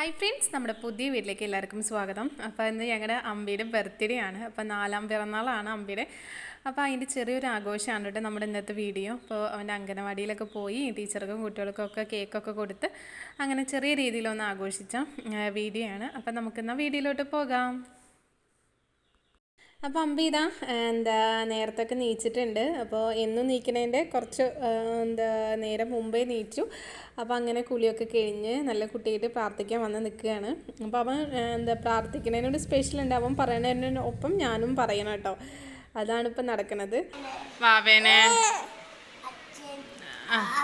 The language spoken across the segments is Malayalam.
ഹായ് ഫ്രണ്ട്സ് നമ്മുടെ പുതിയ വീട്ടിലേക്ക് എല്ലാവർക്കും സ്വാഗതം. അപ്പോൾ ഇന്ന് ഞങ്ങളുടെ അമ്പിയുടെ ബർത്ത്ഡേ ആണ്. അപ്പോൾ നാലാം പിറന്നാളാണ് അമ്പിയുടെ. അപ്പോൾ അതിന്റെ ചെറിയൊരു ആഘോഷമാണ് കേട്ടോ നമ്മുടെ ഇന്നത്തെ വീഡിയോ. അപ്പോൾ അവന്റെ അംഗനവാടിയിലൊക്കെ പോയി ടീച്ചർക്കും കുട്ടികൾക്കും ഒക്കെ കേക്കൊക്കെ കൊടുത്ത് അങ്ങനെ ചെറിയ രീതിയിലൊന്ന് ആഘോഷിച്ച വീഡിയോ ആണ്. അപ്പോൾ നമുക്കിന്ന് വീഡിയോയിലോട്ട് പോകാം. അപ്പോൾ അമ്പി ഇതാ എന്താ നേരത്തൊക്കെ നീച്ചിട്ടുണ്ട്. അപ്പോൾ എന്നും നീക്കണതിന്റെ കുറച്ച് എന്താ നേരം മുമ്പേ നീച്ചു. അപ്പോൾ അങ്ങനെ കുളിയൊക്കെ കഴിഞ്ഞ് നല്ല കുട്ടിയായിട്ട് പ്രാർത്ഥിക്കാൻ വന്ന് നിൽക്കുകയാണ്. അപ്പോൾ അവൻ എന്താ പ്രാർത്ഥിക്കുന്നതിനോട് സ്പെഷ്യൽ ഉണ്ട്. അവൻ പറയണതിനൊപ്പം ഞാനും പറയണം കേട്ടോ. അതാണ് ഇപ്പം നടക്കുന്നത് വാവേനെ.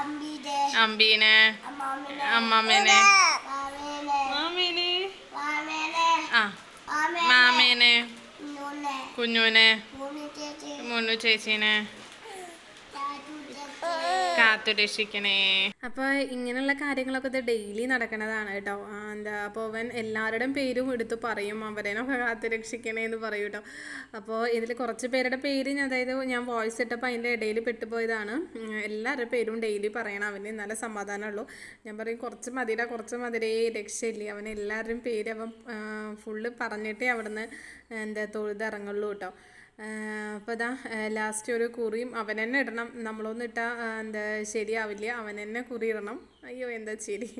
അമ്പിയുടെ അമ്പീനെ അമ്മാമ്മനെ നൂനെ കുഞ്ഞുനെ മൂന്ന് ചേച്ചീനെ. ചാച്ചു കാത്തു അപ്പൊ ഇങ്ങനെയുള്ള കാര്യങ്ങളൊക്കെ ഇത് ഡെയിലി നടക്കണതാണ് കേട്ടോ. എന്താ അപ്പോൾ അവൻ എല്ലാവരുടെയും പേരും എടുത്ത് പറയും അവരേനൊക്കെ കാത്തുരക്ഷിക്കണേ എന്ന് പറയും കേട്ടോ. അപ്പോൾ ഇതിൽ കുറച്ച് പേരുടെ പേര് അതായത് ഞാൻ വോയിസ് ഇട്ടപ്പോൾ അതിന്റെ ഇടയിൽ പെട്ടുപോയതാണ്. എല്ലാവരുടെ പേരും ഡെയിലി പറയണം. അവന് നല്ല സമാധാനമുള്ളൂ. ഞാൻ പറയും കുറച്ച് മതിയുടെ കുറച്ച് മതിരേ രക്ഷയില്ലേ? അവൻ എല്ലാവരുടെയും പേര് അവൻ ഫുള്ള് പറഞ്ഞിട്ടേ അവിടുന്ന് എന്താ തൊഴുതിറങ്ങുള്ളൂ കേട്ടോ. അപ്പോൾ ഇതാ ലാസ്റ്റ് ഒരു കുറിയും അവൻ തന്നെ ഇടണം. നമ്മളൊന്നും ഇട്ടാൽ എന്താ ശരിയാവില്ല? അവൻ തന്നെ കുറി ഇടണം. അയ്യോ എന്താ ശരി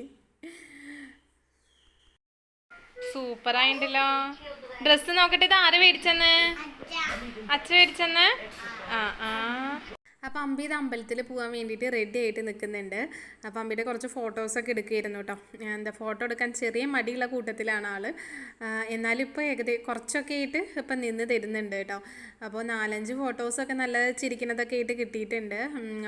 സൂപ്പറായിണ്ടല്ലോ. ഡ്രസ്സ് നോക്കട്ടെ ഇത് ആര് മേടിച്ചെന്ന്? അച്ഛ മേടിച്ചെന്ന്? ആ ആ. അപ്പോൾ അമ്പി ഇത് അമ്പലത്തിൽ പോകാൻ വേണ്ടിയിട്ട് റെഡി ആയിട്ട് നിൽക്കുന്നുണ്ട് അപ്പം അമ്പിയുടെ കുറച്ച് ഫോട്ടോസൊക്കെ എടുക്കുകയായിരുന്നു കേട്ടോ എന്താ ഫോട്ടോ എടുക്കാൻ ചെറിയ മടിയുള്ള കൂട്ടത്തിലാണ് ആൾ എന്നാലും ഇപ്പോൾ ഏകദേശം കുറച്ചൊക്കെ ആയിട്ട് ഇപ്പം നിന്ന് തരുന്നുണ്ട് കേട്ടോ അപ്പോൾ നാലഞ്ച് ഫോട്ടോസൊക്കെ നല്ല ചിരിക്കുന്നതൊക്കെ ആയിട്ട് കിട്ടിയിട്ടുണ്ട്.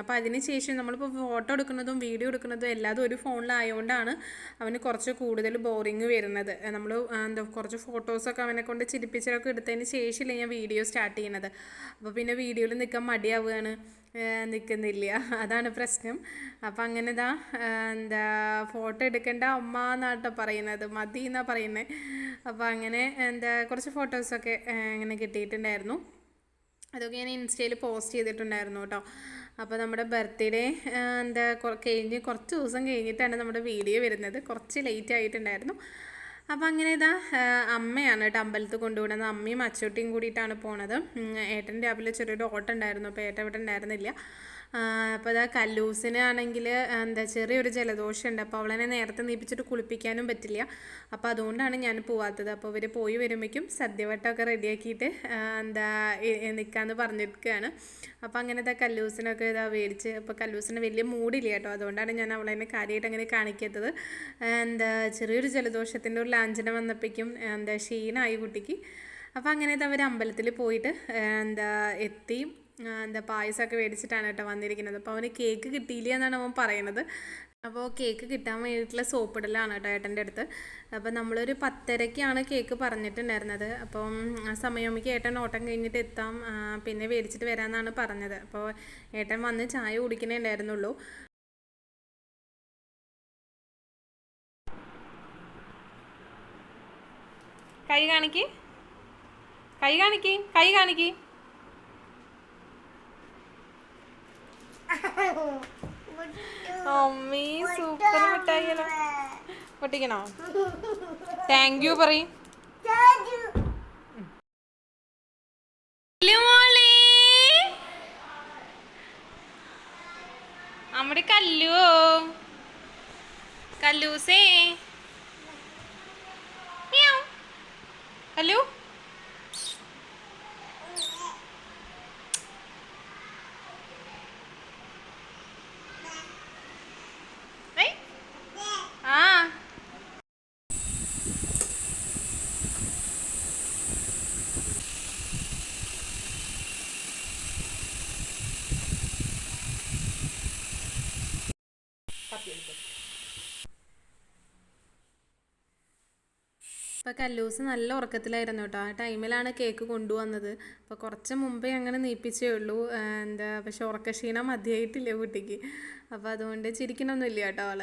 അപ്പോൾ അതിന് ശേഷം നമ്മളിപ്പോൾ ഫോട്ടോ എടുക്കുന്നതും വീഡിയോ എടുക്കുന്നതും എല്ലാതും ഒരു ഫോണിലായതുകൊണ്ടാണ് അവന് കുറച്ച് കൂടുതൽ ബോറിങ് വരുന്നത്. നമ്മൾ എന്താ കുറച്ച് ഫോട്ടോസൊക്കെ അവനെ കൊണ്ട് ചിരിപ്പിച്ചൊക്കെ എടുത്തതിന് ശേഷമില്ല ഞാൻ വീഡിയോ സ്റ്റാർട്ട് ചെയ്യുന്നത്. അപ്പോൾ പിന്നെ വീഡിയോയിൽ നിൽക്കാൻ മടിയാവുകയാണ്. നിൽക്കുന്നില്ല അതാണ് പ്രശ്നം. അപ്പം അങ്ങനെ ഇതാ എന്താ ഫോട്ടോ എടുക്കേണ്ട അമ്മ എന്നാട്ടോ പറയുന്നത്. മതി എന്നാണ് പറയുന്നത് അപ്പോൾ അങ്ങനെ എന്താ കുറച്ച് ഫോട്ടോസൊക്കെ ഇങ്ങനെ കിട്ടിയിട്ടുണ്ടായിരുന്നു. അതൊക്കെ ഞാൻ ഇൻസ്റ്റയിൽ പോസ്റ്റ് ചെയ്തിട്ടുണ്ടായിരുന്നു കേട്ടോ. അപ്പോൾ നമ്മുടെ ബർത്ത്ഡേ എന്താ കഴിഞ്ഞ് കുറച്ച് ദിവസം കഴിഞ്ഞിട്ടാണ് നമ്മുടെ വീഡിയോ വരുന്നത്. കുറച്ച് ലേറ്റ് ആയിട്ടുണ്ടായിരുന്നു. അപ്പോൾ അങ്ങനെ ഇതാ അമ്മയാണ് കേട്ടോ അമ്പലത്തിൽ കൊണ്ടുവിടുന്നത് അമ്മയും അച്ചോട്ടിയും കൂടിയിട്ടാണ് പോണത്. ഏട്ടൻ രാവിലെ ചെറിയൊരു ഓട്ടം ഉണ്ടായിരുന്നു. അപ്പോൾ ഏട്ടൻ ഇവിടെ ഉണ്ടായിരുന്നില്ല. അപ്പോൾ ഇതാ കല്ലൂസിന് ആണെങ്കിൽ എന്താ ചെറിയൊരു ജലദോഷം ഉണ്ട് അപ്പോൾ അവളെന്നെ നേരത്തെ നീപ്പിച്ചിട്ട് കുളിപ്പിക്കാനും പറ്റില്ല. അപ്പോൾ അതുകൊണ്ടാണ് ഞാൻ പോവാത്തത്. അപ്പോൾ ഇവർ പോയി വരുമ്പോഴേക്കും സദ്യവട്ടമൊക്കെ റെഡിയാക്കിയിട്ട് എന്താ നിൽക്കാമെന്ന് പറഞ്ഞിരിക്കുകയാണ് അപ്പോൾ അങ്ങനെ ഇതാ കല്ലൂസിനൊക്കെ ഇതാ മേടിച്ച് അപ്പോൾ കല്ലൂസിന് വലിയ മൂടില്ല കേട്ടോ. അതുകൊണ്ടാണ് ഞാൻ അവളെ എന്നെ കാര്യമായിട്ട് അങ്ങനെ കാണിക്കാത്തത്. എന്താ ചെറിയൊരു ജലദോഷത്തിന്റെ ഒരു ലാഞ്ചന വന്നപ്പോഴേക്കും എന്താ ക്ഷീണമായി കുട്ടിക്ക്. അപ്പോൾ അങ്ങനെ അവർ അമ്പലത്തിൽ പോയിട്ട് എന്താ എത്തി. എന്താ പായസമൊക്കെ മേടിച്ചിട്ടാണ് കേട്ടോ വന്നിരിക്കുന്നത്. അപ്പോൾ അവന് കേക്ക് കിട്ടിയില്ല എന്നാണ് അവൻ പറയുന്നത്. അപ്പോൾ കേക്ക് കിട്ടാൻ വേണ്ടിയിട്ടുള്ള സോപ്പിടലാണ് കേട്ടോ ഏട്ടന്റെ അടുത്ത്. അപ്പോൾ നമ്മളൊരു പത്തരയ്ക്കാണ് കേക്ക് പറഞ്ഞിട്ടുണ്ടായിരുന്നത്. അപ്പം ആ സമയമാകുമ്പോൾ ഏട്ടൻ ഓട്ടം കഴിഞ്ഞിട്ട് എത്താം. പിന്നെ മേടിച്ചിട്ട് വരാമെന്നാണ് പറഞ്ഞത്. അപ്പോൾ ഏട്ടൻ വന്ന് ചായ കുടിക്കണേ ഉണ്ടായിരുന്നുള്ളൂ. കൈ കാണിക്ക്. കൈ കാണിക്ക്. കൈ കാണിക്ക്. അമ്മീ സൂപ്പർ മിഠായിയല്ലോ പൊട്ടിക്കണോ? താങ്ക് യു പറയും. നമ്മുടെ കല്ലുവോ കല്ലൂസേ. കല്ലു ഏയ്. ആ അപ്പോൾ കല്ലൂസ് നല്ല ഉറക്കത്തിലായിരുന്നു കേട്ടോ. ആ ടൈമിലാണ് കേക്ക് കൊണ്ടുവന്നത്. അപ്പോൾ കുറച്ച് മുമ്പേ അങ്ങനെ നീപ്പിച്ചേ ഉള്ളൂ. എന്താ പക്ഷെ ഉറക്കക്ഷീണം മതിയായിട്ടില്ല കുട്ടിക്ക്. അപ്പോൾ അതുകൊണ്ട് ചിരിക്കണമൊന്നുമില്ല കേട്ടോ അവൾ.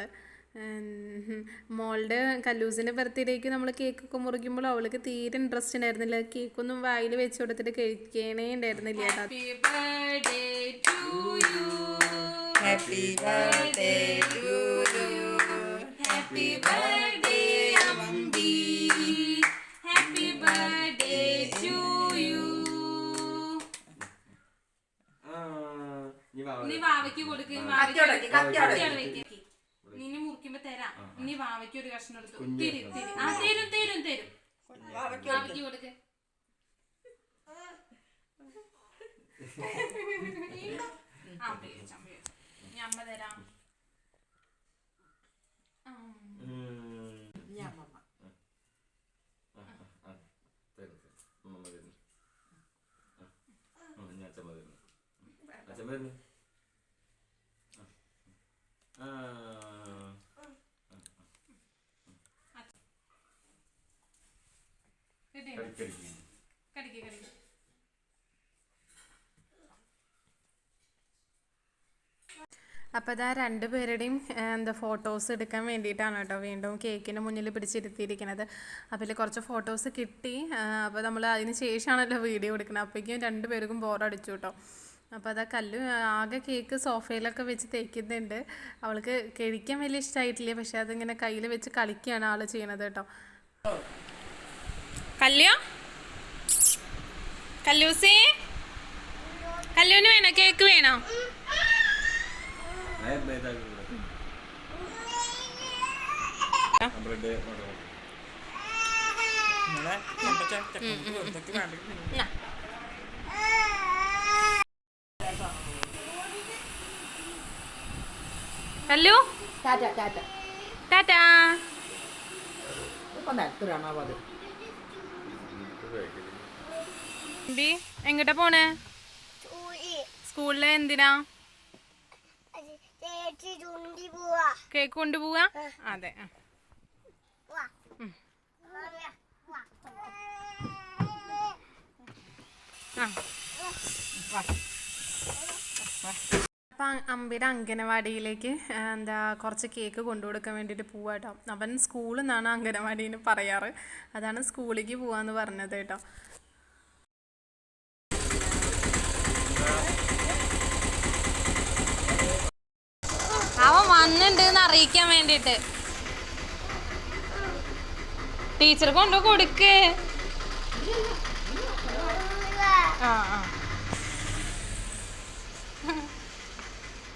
ഉം, മോളുടെ കല്ലൂസിന്റെ ബർത്ത്ഡേക്ക് നമ്മൾ കേക്കൊക്കെ മുറിക്കുമ്പോൾ അവൾക്ക് തീരെ ഇൻട്രസ്റ്റ് ഉണ്ടായിരുന്നില്ല. കേക്കൊന്നും വായിൽ വെച്ച് കൊടുത്തിട്ട് കഴിക്കണേ ഉണ്ടായിരുന്നില്ല കേട്ടോ. Happy birthday. നിന്നെ മുറിക്കുമ്പോ തരാം. ഇനി വാവയ്ക്ക് ഒരു കഷ്ണം എടുത്തു തിരി തിരി. ആ തരും തരും തരും. വാവയ്ക്ക് കൊടുക്ക്. ആ തരാം. അമ്മ പേടിച്ചു അച്ഛൻ അമ്മ തരാം ആ. കിട്ടിയോ? കടിക്ക് കടിക്ക് അപ്പോൾ ഇതാ രണ്ട് പേരുടെയും എന്താ ഫോട്ടോസ് എടുക്കാൻ വേണ്ടിയിട്ടാണ് കേട്ടോ വീണ്ടും കേക്കിന്റെ മുന്നിൽ പിടിച്ചിരുത്തിയിരിക്കുന്നത്. അപ്പോൾ കുറച്ച് ഫോട്ടോസ് കിട്ടി. അപ്പോൾ നമ്മൾ അതിന് ശേഷമാണല്ലോ വീഡിയോ എടുക്കുന്നത്. അപ്പോഴേക്കും രണ്ട് പേർക്കും ബോറടിച്ചു കേട്ടോ. അപ്പോൾ അതാ കല്ല് ആകെ കേക്ക് സോഫയിലൊക്കെ വെച്ച് തേക്കുന്നുണ്ട്. അവൾക്ക് കഴിക്കാൻ വലിയ ഇഷ്ടമായിട്ടില്ല പക്ഷെ അതിങ്ങനെ കയ്യിൽ വെച്ച് കളിക്കുകയാണ് ആൾ ചെയ്യണത് കേട്ടോ. കല്യോ കല്ലൂസി കല്ലൂന് വേണോ? കേക്ക് വേണോ? കല്ലു ടാറ്റ എങ്ങോട്ടാ പോണേ? സ്കൂളിലെ എന്തിനാ? കേക്ക് കൊണ്ടുപോവാ? അതെ. അപ്പൊ അമ്പിയുടെ അംഗനവാടിയിലേക്ക് എന്താ കുറച്ച് കേക്ക് കൊണ്ടു കൊടുക്കാൻ വേണ്ടിയിട്ട് പോവാ കേട്ടോ അവൻ സ്കൂളിൽ നിന്നാണ് അംഗനവാടിന്ന് പറയാറ്. അതാണ് സ്കൂളിലേക്ക് പോവാന്ന് പറഞ്ഞത് കേട്ടോ അവൻ വന്നിട്ടുണ്ട് എന്ന് അറിയിക്കാൻ വേണ്ടിയിട്ട്. ടീച്ചർ കൊണ്ടു കൊടുക്ക്. ആ ആ.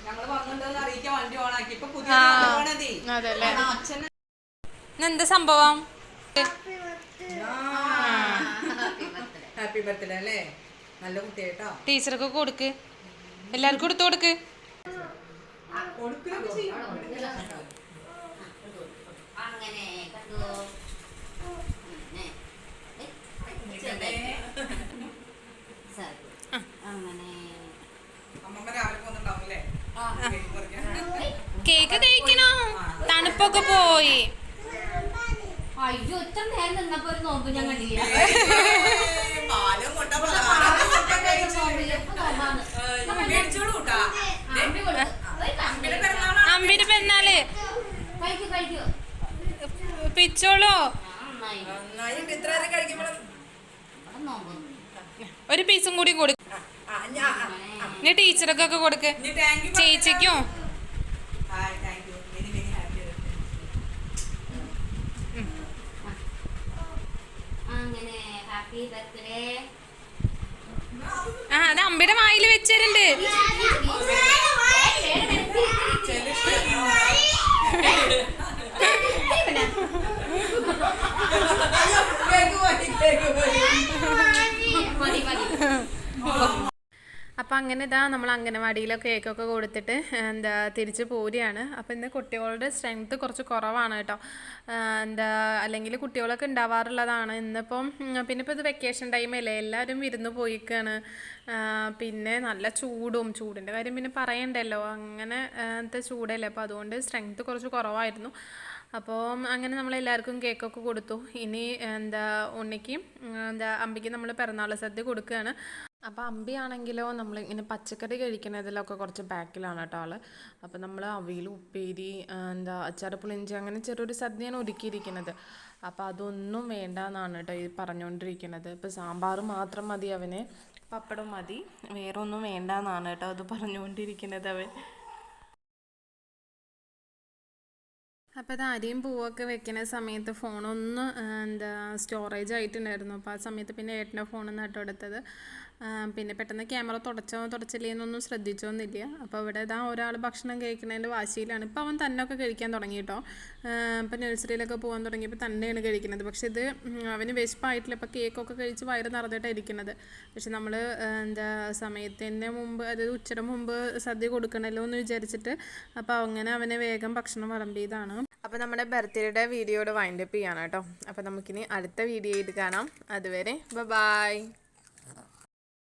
ഞങ്ങൾ വന്നിട്ടുണ്ടെന്ന് അറിയിക്കാൻ വണ്ടി ഓണാക്കി. ഇപ്പൊ പുതിയ ആ. പോണതേ അതല്ലേ. അച്ഛൻ ഇന്നെന്താ സംഭവം? ഹാപ്പി ബർത്ത്ഡേ അല്ലേ? നല്ല കുട്ടിയായിട്ടോ ടീച്ചർക്ക് കൊടുക്ക്. എല്ലാവർക്കും കൊടുത്തു കൊടുക്ക്. അങ്ങനെ കണ്ടോ. കേക്ക് കഴിക്കണോ തണുപ്പൊക്കെ പോയി. അയ്യോ ഇത്ര നേരം നിന്നപ്പോ ഒരു നോമ്പ് ഞാൻ കണ്ടില്ല ഏയ്, പാലും മുട്ട പലഹാരം ഒക്കെ കഴിച്ച്. നോമ്പിൽ ഇപ്പൊ നോമ്പാണ്. ഏയ്, മേടിച്ചോളൂ കേട്ടാ. ദേ, അമ്പി കൊടുക്ക്. ഒരു കഷ്ണം അമ്പിയുടെ പിറന്നാളാണ്. അമ്പിന്റെ പെന്നാൽ കഴിക്കൂ കഴിക്കൂ കഴിക്കുമ്പോഴും ഒരു പീസും കൂടി കൊടുക്കും ആ, ഞാ- ആ, ആ. ടീച്ചർക്കൊക്കെ കൊടുക്ക്. ചേച്ചിക്കും. ആ അത് അമ്പിയുടെ വായിൽ വെച്ചിട്ടുണ്ട് കേക്ക് പോയി, കേക്ക് പോയി. മതി മതി അപ്പം അങ്ങനെ ഇതാ നമ്മൾ അംഗനവാടിയിലോ കേക്കൊക്കെ കൊടുത്തിട്ട് എന്താ തിരിച്ച് പോരുകയാണ്. അപ്പം ഇന്ന് കുട്ടികളുടെ സ്ട്രെങ്ത് കുറച്ച് കുറവാണ് കേട്ടോ. എന്താ അല്ലെങ്കിൽ കുട്ടികളൊക്കെ ഉണ്ടാവാറുള്ളതാണ്. ഇന്നിപ്പം പിന്നെ ഇപ്പോൾ ഇത് വെക്കേഷൻ ടൈമല്ലേ എല്ലാവരും വിരുന്ന് പോയിക്കാണ്. പിന്നെ നല്ല ചൂടും ചൂടിന്റെ കാര്യം പിന്നെ പറയണ്ടല്ലോ. അങ്ങനെ അങ്ങനത്തെ ചൂടല്ലേ. അപ്പോൾ അതുകൊണ്ട് സ്ട്രെങ്ത് കുറച്ച് കുറവായിരുന്നു. അപ്പോൾ അങ്ങനെ നമ്മൾ എല്ലാവർക്കും കേക്കൊക്കെ കൊടുത്തു. ഇനി എന്താ ഉണ്ണിക്ക് എന്താ അമ്പിക്ക് നമ്മൾ പിറന്നാൾ സദ്യ കൊടുക്കുകയാണ്. അപ്പോൾ അമ്പി ആണെങ്കിലോ നമ്മൾ ഇങ്ങനെ പച്ചക്കറി കഴിക്കുന്നതിലൊക്കെ കുറച്ച് ബാക്കിലാണ് കേട്ടോ ആൾ അപ്പോൾ നമ്മൾ അവിയൽ ഉപ്പേരി എന്താ അച്ചാറ് പുളിഞ്ചി അങ്ങനെ ചെറിയൊരു സദ്യയാണ് ഒരുക്കിയിരിക്കുന്നത്. അപ്പോൾ അതൊന്നും വേണ്ട എന്നാണ് കേട്ടോ ഈ പറഞ്ഞുകൊണ്ടിരിക്കുന്നത് ഇപ്പോൾ സാമ്പാർ മാത്രം മതി അവന് പപ്പടം മതി. വേറെ ഒന്നും വേണ്ട എന്നാണ് കേട്ടോ അത് പറഞ്ഞുകൊണ്ടിരിക്കുന്നത് അവൻ. അപ്പോൾ അത് അരിയും പൂവൊക്കെ വെക്കുന്ന സമയത്ത് ഫോണൊന്ന് എന്താ സ്റ്റോറേജ് ആയിട്ടുണ്ടായിരുന്നു. അപ്പോൾ ആ സമയത്ത് പിന്നെ ഏട്ടന്റെ ഫോണിൽ നിന്ന് കേട്ടോ എടുത്തത്. പിന്നെ പെട്ടെന്ന് ക്യാമറ തുടച്ചോ തുടച്ചില്ലേ എന്നൊന്നും ശ്രദ്ധിച്ചോന്നില്ല അപ്പോൾ ഇവിടെ ഇതാ ഒരാൾ ഭക്ഷണം കഴിക്കുന്നതിന്റെ വാശിയിലാണ്. ഇപ്പോൾ അവൻ തന്നെ ഒക്കെ കഴിക്കാൻ തുടങ്ങി കേട്ടോ. ഇപ്പോൾ നഴ്സറിയിലൊക്കെ പോകാൻ തുടങ്ങിയപ്പോൾ തന്നെയാണ് കഴിക്കുന്നത്. പക്ഷേ ഇത് അവന് വിശപ്പായിട്ടില്ല. ഇപ്പോൾ കേക്കൊക്കെ കഴിച്ച് വയറ് നിറഞ്ഞിട്ടാണ് ഇരിക്കുന്നത്. പക്ഷെ നമ്മൾ എന്താ സമയത്തിന്റെ മുമ്പ് അതായത് ഉച്ചയുടെ മുമ്പ് സദ്യ കൊടുക്കണമല്ലോ എന്ന് വിചാരിച്ചിട്ട് അപ്പോൾ അങ്ങനെ അവനെ വേഗം ഭക്ഷണം വിളമ്പിയതാണ്. അപ്പോൾ നമ്മുടെ ബർത്ത്ഡേയുടെ വീഡിയോയുടെ വൈൻഡപ്പ് ചെയ്യാണ് കേട്ടോ. അപ്പോൾ നമുക്കിനി അടുത്ത വീഡിയോ ഇത് കാണാം. അതുവരെ ബൈ